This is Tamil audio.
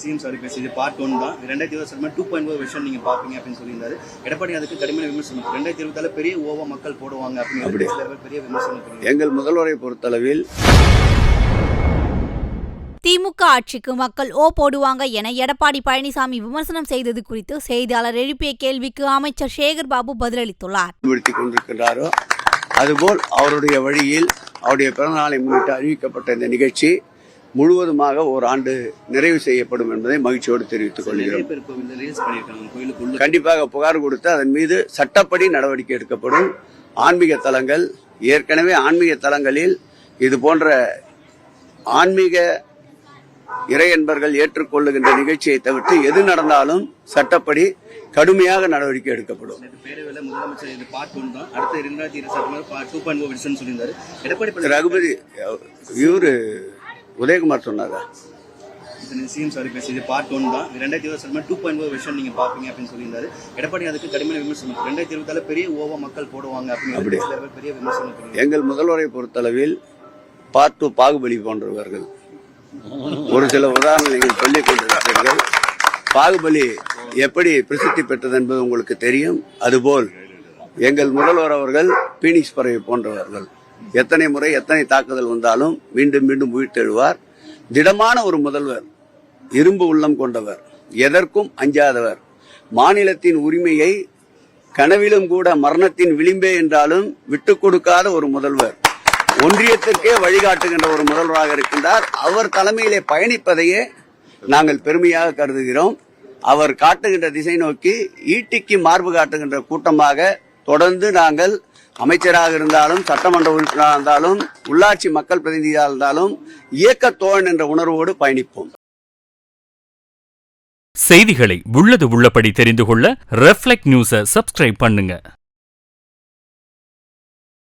சிஎம் சாரி பேசி பார்ட் ஒன் தான். ரெண்டாயிரத்தி இருபது டூ பாயிண்ட் ஓ விஷயம் நீங்க பாப்பீங்க அப்படின்னு சொல்லியிருந்தாரு. எடப்பாடி அதுக்கு கடுமையான விமர்சனம் ரெண்டாயிரத்தி இருபத்தால பெரிய ஓவா மக்கள் போடுவாங்க அப்படின்னு பெரிய விமர்சனம். எங்கள் முதல்வரை பொறுத்தளவில் திமுக ஆட்சிக்கு மக்கள் ஓ போடுவாங்க என எடப்பாடி பழனிசாமி விமர்சனம் செய்தது குறித்து செய்தியாளர் எழுப்பிய கேள்விக்கு அமைச்சர் சேகர் பாபு பதிலளித்துள்ளார். கொண்டிருக்கின்றாரோ அதுபோல் அவருடைய வழியில் அவருடைய பிறந்தநாளை முன்னிட்டு அறிவிக்கப்பட்ட இந்த நிகழ்ச்சி முழுவதுமாக ஓராண்டு நிறைவு செய்யப்படும் என்பதை மகிழ்ச்சியோடு தெரிவித்துக் கொள்கிறோம். கண்டிப்பாக புகார் கொடுத்து அதன் மீது சட்டப்படி நடவடிக்கை எடுக்கப்படும். ஆன்மீக தலங்கள் ஏற்கனவே ஆன்மீக தலங்களில் இது போன்ற ஆன்மீக இறையன்பர்கள் ஏற்றுக்கொள்ளுகின்ற நிகழ்ச்சியை தவிர்த்து எது நடந்தாலும் சட்டப்படி கடுமையாக நடவடிக்கை எடுக்கப்படும். பேரவையில் திரு ரகுபதி இவரு உதயகுமார் சொன்னாரா? சிஎம் சாரி பேசி இது பார்ட் ஒன் தான். ரெண்டாயிரத்தி இருபது டூ பாயிண்ட் ஓ விஷயம் நீங்க பாப்பீங்க அப்படின்னு சொல்லியிருந்தாரு. எடப்பாடி அதுக்கு கடுமையான விமர்சனம். ரெண்டாயிரத்தி இருபத்தால பெரிய ஓவா மக்கள் போடுவாங்க அப்படின்னு பெரிய விமர்சனம். எங்கள் முதல்வரை பொறுத்தளவில் பார்த்து பாகுபலி போன்றவர்கள். ஒரு சில உதாரணங்கள் நீங்கள் சொல்லிக் கொண்டிருக்கிறீர்கள். பாகுபலி எப்படி பிரசித்தி பெற்றது என்பது உங்களுக்கு தெரியும். அதுபோல் எங்கள் முதல்வர் அவர்கள் பீனிக்ஸ் பறவை போன்றவர்கள். எத்தனை முறை எத்தனை தாக்குதல் வந்தாலும் மீண்டும் மீண்டும் உயிர்த்தெழுவார் திடமான ஒரு முதல்வர் இரும்பு உள்ளம் கொண்டவர் எதற்கும் அஞ்சாதவர். மாநிலத்தின் உரிமையை கனவிலும் கூட மரணத்தின் விளிம்பே என்றாலும் விட்டுக் கொடுக்காத ஒரு முதல்வர். ஒன்றியத்திற்கே வழிகாட்டுகின்ற ஒரு முதல்வராக இருக்கின்றார். அவர் தலைமையிலே பயணிப்பதையே நாங்கள் பெருமையாக கருதுகிறோம். அவர் காட்டுகின்ற திசை நோக்கி ஈட்டிக்கு மார்பு காட்டுகின்ற கூட்டமாக தொடர்ந்து நாங்கள் அமைச்சராக இருந்தாலும் சட்டமன்ற உறுப்பினராக இருந்தாலும் உள்ளாட்சி மக்கள் பிரதிநிதியாக இருந்தாலும் இயக்க தோழன் என்ற உணர்வோடு பயணிப்போம். செய்திகளை உள்ளது உள்ளபடி தெரிந்து கொள்ள ரெஃப்ளெக்ட் நியூஸை சப்ஸ்கிரைப் பண்ணுங்க.